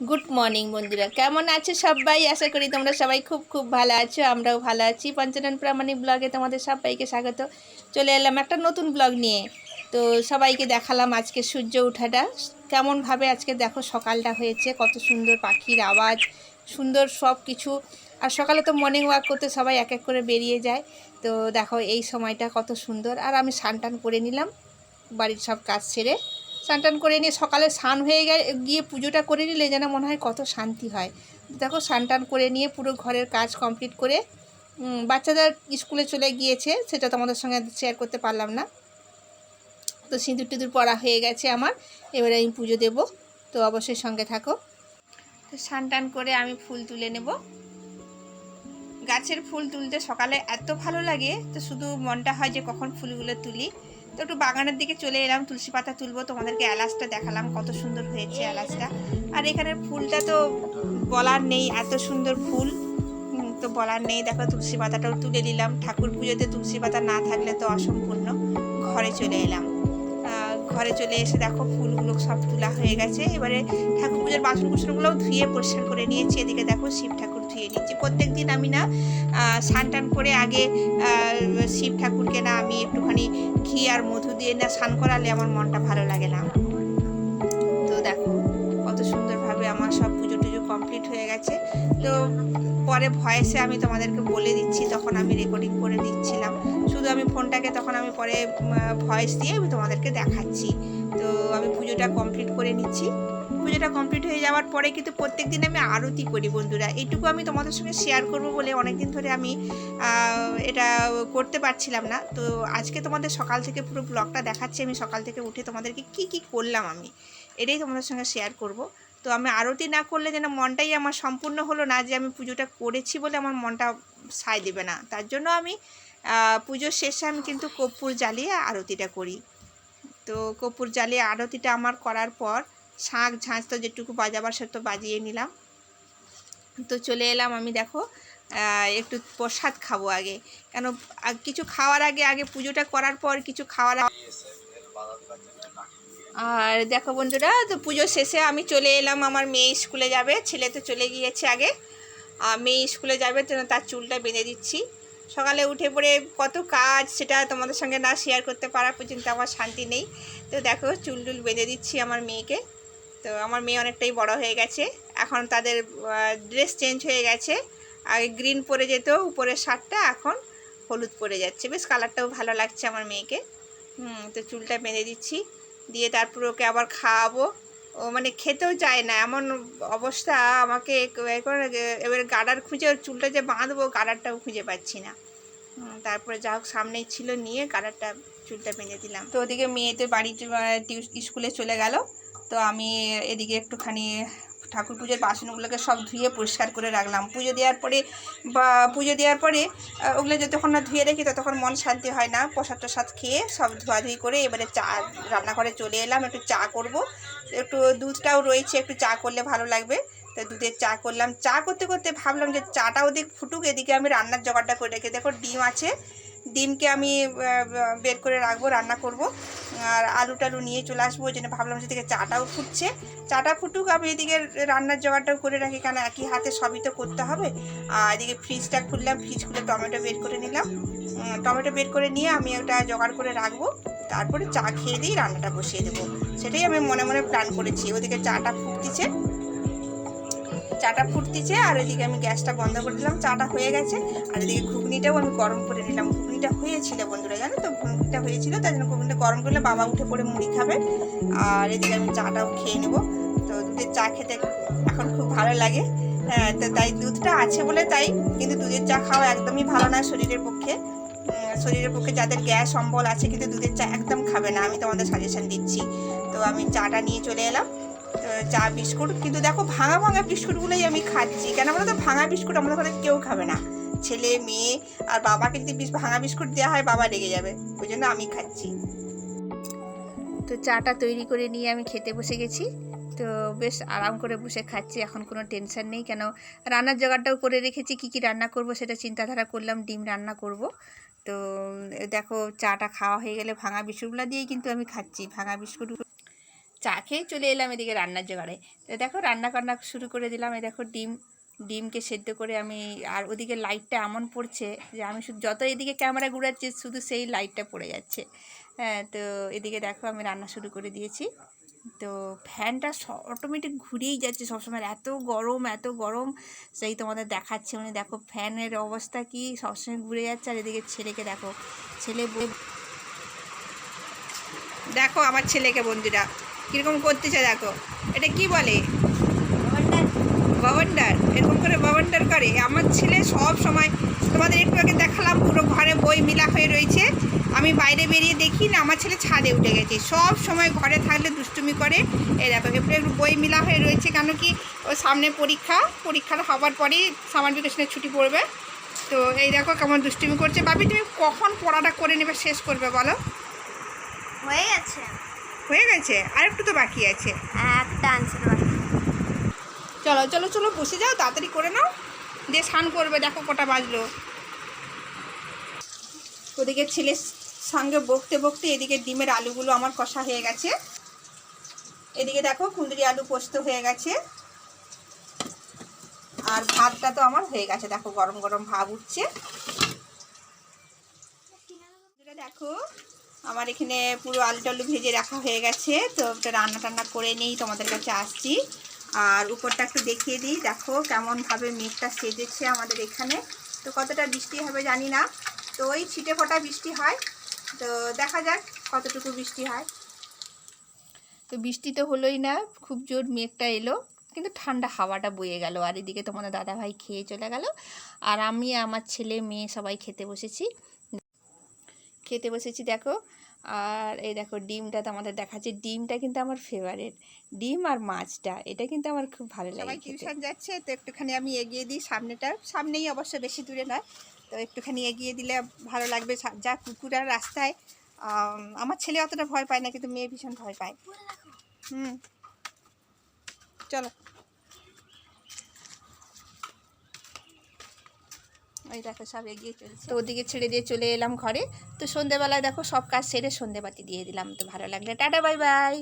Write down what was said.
Good morning বন্ধুরা। কেমন আছো সবাই? আশা করি তোমরা সবাই খুব খুব ভালো আছো, আমরাও ভালো আছি। পঞ্চানন প্রামাণিক ব্লগে তোমাদের সবাইকে স্বাগত। চলে এলাম একটা নতুন ব্লগ নিয়ে। তো সবাইকে দেখালাম আজকে সূর্য ওঠাটা। কেমনভাবে আজকে দেখো সকালটা হয়েছে, কত সুন্দর পাখির আওয়াজ, সুন্দর সব কিছু আর সকালে তো মর্নিং ওয়াক করতে সবাই এক এক করে বেরিয়ে যায়। তো দেখো এই সময়টা কত সুন্দর। আর আমি স্নান টান করে নিলাম, বাড়ির সব কাজ ছেড়ে স্নান করে নিয়ে সকালে স্নান হয়ে গিয়ে পুজোটা করে নিলে যেন মনে হয় কত শান্তি হয়। দেখো স্নান করে নিয়ে পুরো ঘরের কাজ কমপ্লিট করে বাচ্চাদের স্কুলে চলে গিয়েছে, সেটা তোমাদের সঙ্গে শেয়ার করতে পারলাম না। তো সিঁদুর টিঁদুর পড়া হয়ে গেছে আমার, এবারে আমি পুজো দেব, তো অবশ্যই সঙ্গে থাকো। তো স্নান টান করে আমি ফুল তুলে নেব। গাছের ফুল তুলতে সকালে এত ভালো লাগে, তো শুধু মনটা হয় যে কখন ফুলগুলো তুলি। তো একটু বাগানের দিকে চলে এলাম, তুলসী পাতা তুলবো, তোমাদেরকে এলাচটা দেখালাম, কত সুন্দর হয়েছে এলাচটা। আর এখানের ফুলটা তো বলার নেই, এত সুন্দর ফুল। তো বলার নেই, দেখো তুলসী পাতাটাও তুলে নিলাম। ঠাকুর পুজোতে তুলসী পাতা না থাকলে তো অসম্পূর্ণ। ঘরে চলে এলাম। ঘরে চলে এসে দেখো ফুলগুলো সব তোলা হয়ে গেছে। এবারে ঠাকুর পুজোর বাসন কুসনগুলোও ধুয়ে পরিষ্কার করে নিয়েছি। এদিকে দেখো শিব ঠাকুর ধুয়ে নিচ্ছি। প্রত্যেক দিন আমি না স্নান টান করে আগে শিব ঠাকুরকে না আমি একটুখানি ঘি আর মধু দিয়ে না স্নান করালে আমার মনটা ভালো লাগে না। তো পরে ভয়েসে আমি তোমাদেরকে বলে দিচ্ছি, তখন আমি রেকর্ডিং করে দিচ্ছিলাম। শুধু আমি ফোনটাকে তখন আমি পরে ভয়েস দিয়ে আমি তোমাদেরকে দেখাচ্ছি। তো আমি পুজোটা কমপ্লিট করে নিচ্ছি। পুজোটা কমপ্লিট হয়ে যাওয়ার পরে কিন্তু প্রত্যেক দিন আমি আরতি করি বন্ধুরা। এইটুকু আমি তোমাদের সঙ্গে শেয়ার করব বলে অনেকদিন ধরে আমি এটা করতে পারছিলাম না। তো আজকে তোমাদের সকাল থেকে পুরো ব্লগটা দেখাচ্ছি। আমি সকাল থেকে উঠে তোমাদেরকে কি কি করলাম আমি, এটাই তোমাদের সঙ্গে শেয়ার করব। তো আমি আরতি না করলে যেন মনটাই আমার সম্পূর্ণ হলো না যে আমি পুজোটা করেছি বলে আমার মনটা সায় দেবে না। তার জন্য আমি পুজোর শেষে আমি কিন্তু কর্পূর জ্বালিয়ে আরতিটা করি। তো কর্পূর জ্বালিয়ে আরতিটা আমার করার পর শাঁখ ঝাঁঝ তো যেটুকু বাজাবার সে তো বাজিয়ে নিলাম। তো চলে এলাম আমি দেখো একটু প্রসাদ খাব আগে। কেন কিছু খাওয়ার আগে আগে পুজোটা করার পর কিছু খাওয়ার আর দেখো বন্ধুরা, তো পুজো শেষে আমি চলে এলাম, আমার মেয়ে স্কুলে যাবে, ছেলে তো চলে গিয়েছে আগে। আর মেয়ে স্কুলে যাবে, তো তার চুলটা বেঁধে দিচ্ছি। সকালে উঠে পড়ে কত কাজ, সেটা তোমাদের সঙ্গে না শেয়ার করতে পারা পর্যন্ত আমার শান্তি নেই। তো দেখো, চুল টুল বেঁধে দিচ্ছি আমার মেয়েকে। তো আমার মেয়ে অনেকটাই বড় হয়ে গেছে। এখন তাদের ড্রেস চেঞ্জ হয়ে গেছে। আগে গ্রিন পরে যেত, উপরের শার্টটা এখন হলুদ পরে যাচ্ছে। বেশ কালারটাও ভালো লাগছে আমার মেয়েকে। হুম, তো চুলটা বেঁধে দিচ্ছি। দিয়ে তারপর ওকে আবার খাওয়াবো। ও মানে খেতেও চায় না, এমন অবস্থা আমাকে এবার গাডার খুঁজে ওর চুলটা যে বাঁধবো, গাডারটাও খুঁজে পাচ্ছি না। তারপরে যা হোক সামনেই ছিল নিয়ে গাডারটা, চুলটা বেঁধে দিলাম। তো ওদিকে মেয়েদের বাড়ি স্কুলে চলে গেল। তো আমি এদিকে একটুখানি ঠাকুর পুজোর বাসনগুলোকে সব ধুয়ে পরিষ্কার করে রাখলাম। পুজো দেওয়ার পরে বা, পুজো দেওয়ার পরে ওগুলো যতক্ষণ না ধুয়ে রেখি ততক্ষণ মন শান্তি হয় না। প্রসাদ টসাদ খেয়ে সব ধোয়াধুয়ি করে এবারে চা, রান্নাঘরে চলে এলাম, একটু চা করব। একটু দুধটাও রয়েছে, একটু চা করলে ভালো লাগবে। তো দুধের চা করলাম। চা করতে করতে ভাবলাম যে চাটা ওদিক ফুটুক, এদিকে আমি রান্নার জোগাড়টা করে রেখে, দেখো ডিম আছে ডিমকে আমি বের করে রাখব, রান্না করব। আর আলু টালু নিয়ে চলে আসব, ওই জন্য ভাবলাম যে এদিকে চাটাও ফুটছে। চাটা ফুটুক, আমি এদিকে রান্নার জোগাড়টাও করে রাখি, কেন একই হাতে সবই তো করতে হবে। আর এদিকে ফ্রিজটা খুললাম ফ্রিজ খুলে টমেটো বের করে নিলাম। টমেটো বের করে নিয়ে আমি ওটা জোগাড় করে রাখব। তারপরে চা খেয়ে দিয়ে রান্নাটা বসিয়ে দেবো। সেটাই আমি মনে মনে প্ল্যান করেছি, ওদিকে চাটা ফুটতিছে। চাটা ফুটতিছে, আর এদিকে আমি গ্যাসটা বন্ধ করে দিলাম, চাটা হয়ে গেছে। আর এদিকে ঘুগনিটাও আমি গরম করে নিলাম। ঘুগনিটা হয়েছিল বন্ধুরা, জানো তো? ঘুগনিটা হয়েছিল, তাই জন্য ঘুগনিটা গরম করলে বাবা উঠে পড়ে মুড়ি খাবে। আর এদিকে আমি চাটাও খেয়ে নেব। তো দুধের চা খেতে এখন খুব ভালো লাগে। হ্যাঁ তো তাই দুধটা আছে বলে তাই, কিন্তু দুধের চা খাওয়া একদমই ভালো না শরীরের পক্ষে। শরীরের পক্ষে যাদের গ্যাস অম্বল আছে, কিন্তু দুধের চা একদম খাবে না। আমি তোমাদের সাজেশন দিচ্ছি। তো আমি চাটা নিয়ে চলে এলাম। চা, বিস্কুট, কিন্তু দেখো ভাঙা ভাঙা বিস্কুটগুলোই আমি খাচ্ছি। কেন বলো তো? ভাঙা বিস্কুট আমাদের ঘরে কেউ খাবে না। ছেলে, মেয়ে আর বাবাকে যদি ভাঙা বিস্কুট দেওয়া হয়, বাবা রেগে যাবে। ওই জন্য আমি খাচ্ছি। তো চাটা তৈরি করে নিয়ে আমি খেতে বসে গেছি। তো বেশ আরাম করে বসে খাচ্ছি, এখন কোনো টেনশন নেই। কেন রান্নার জোগাড়টাও করে রেখেছি, কি কি রান্না করব সেটা চিন্তাধারা করলাম, ডিম রান্না করব। তো দেখো, চাটা খাওয়া হয়ে গেলে ভাঙা বিস্কুটগুলো দিয়েই কিন্তু আমি খাচ্ছি। ভাঙা বিস্কুট চা খেয়ে চলে এলাম এদিকে রান্নার জোগাড়ে। তো দেখো রান্না বান্না শুরু করে দিলাম। এই দেখো ডিম, ডিমকে সেদ্ধ করে আমি, আর ওদিকে লাইটটা এমন পড়ছে যে আমি শুধু, যত এদিকে ক্যামেরা ঘুরাচ্ছি, শুধু সেই লাইটটা পড়ে যাচ্ছে। হ্যাঁ তো এদিকে দেখো আমি রান্না শুরু করে দিয়েছি। তো ফ্যানটা অটোমেটিক ঘুরেই যাচ্ছে সবসময়। এত গরম এত গরম। সেই তোমাদের দেখাচ্ছে। মানে দেখো ফ্যানের অবস্থা কি, সবসময় ঘুরে যাচ্ছে। আর এদিকে ছেলেকে দেখো, ছেলে দেখো আমার ছেলেকে বন্ধুরা। কীরকম করতেছে দেখো। এটা কি বলে? বাবান্ডার এরকম করে বাবান্ডার করে। আমার ছেলে সব সময় তোমাদের একটু আগে দেখালাম পুরো ঘরে বই মিলা হয়ে রয়েছে। আমি বাইরে বেরিয়ে দেখি না আমার ছেলে ছাদে উঠে গেছে। সব সময় ঘরে থাকলে দুষ্টুমি করে। এই দেখো একটু একটু বই মিলা হয়ে রয়েছে কেন কি ও সামনে পরীক্ষা। পরীক্ষার হবার পরেই সামার ভ্যাকেশনের ছুটি পড়বে। তো এই দেখো কেমন দুষ্টুমি করছে। ভাবি তুমি কখন পড়াটা করে নেবে শেষ করবে বলো? হয়ে গেছে। হয়ে গেছে? আর একটু তো বাকি আছে। চলো চলো চলো বসে যাও তাড়াতাড়ি করে নাও। দিয়ে স্নান করবে দেখো কটা বাজলো। ওদিকে ছেলের সঙ্গে বকতে বকতে এদিকে ডিমের আলুগুলো আমার কষা হয়ে গেছে। এদিকে দেখো কুঁদরি আলু পোস্ত হয়ে গেছে। আর ভাতটা তো আমার হয়ে গেছে দেখো গরম গরম ভাব উঠছে। দেখো আমার এখানে পুরো আলু টালু ভেজে রাখা হয়ে গেছে। তো একটা রান্না টান্না করে নিই, তোমাদের কাছে আসছি। আর উপরটা একটু দেখিয়ে দিই। দেখো কেমনভাবে মেঘটা সেজেছে আমাদের এখানে। তো কতটা বৃষ্টি হবে জানি না। তো ওই ছিটে ফোটা বৃষ্টি হয়। তো দেখা যাক কতটুকু বৃষ্টি হয়। তো বৃষ্টি তো হলোই না, খুব জোর মেঘটা এলো। কিন্তু ঠান্ডা হাওয়াটা বয়ে গেল। আর এদিকে তোমাদের দাদাভাই খেয়ে চলে গেল। আর আমি আমার ছেলে মেয়ে সবাই খেতে বসেছি। খেতে বসেছি দেখো। আর এই দেখো ডিমটা তো আমাদের দেখাচ্ছে। ডিমটা কিন্তু আমার ফেভারিট ডিম আর মাছটা এটা কিন্তু আমার খুব ভালো লাগে সবাই টিউশন যাচ্ছে তো একটুখানি আমি এগিয়ে দিই সামনেটা। সামনেই অবশ্য বেশি দূরে নয় তো একটুখানি এগিয়ে দিলে ভালো লাগবে। সা- যা কুকুর আর রাস্তায় আমার ছেলে অতটা ভয় পায় না কিন্তু মেয়ে ভীষণ ভয় পায়। হুম। চলো। ওই দেখো, সব এগিয়ে চলছে। তো ওদিকে ছেড়ে দিয়ে চলে এলাম ঘরে। তো সন্ধেবেলায় দেখো, সব কাজ সেরে সন্ধেবাতি দিয়ে দিলাম। তো ভালো লাগলে, টাটা, বাই বাই।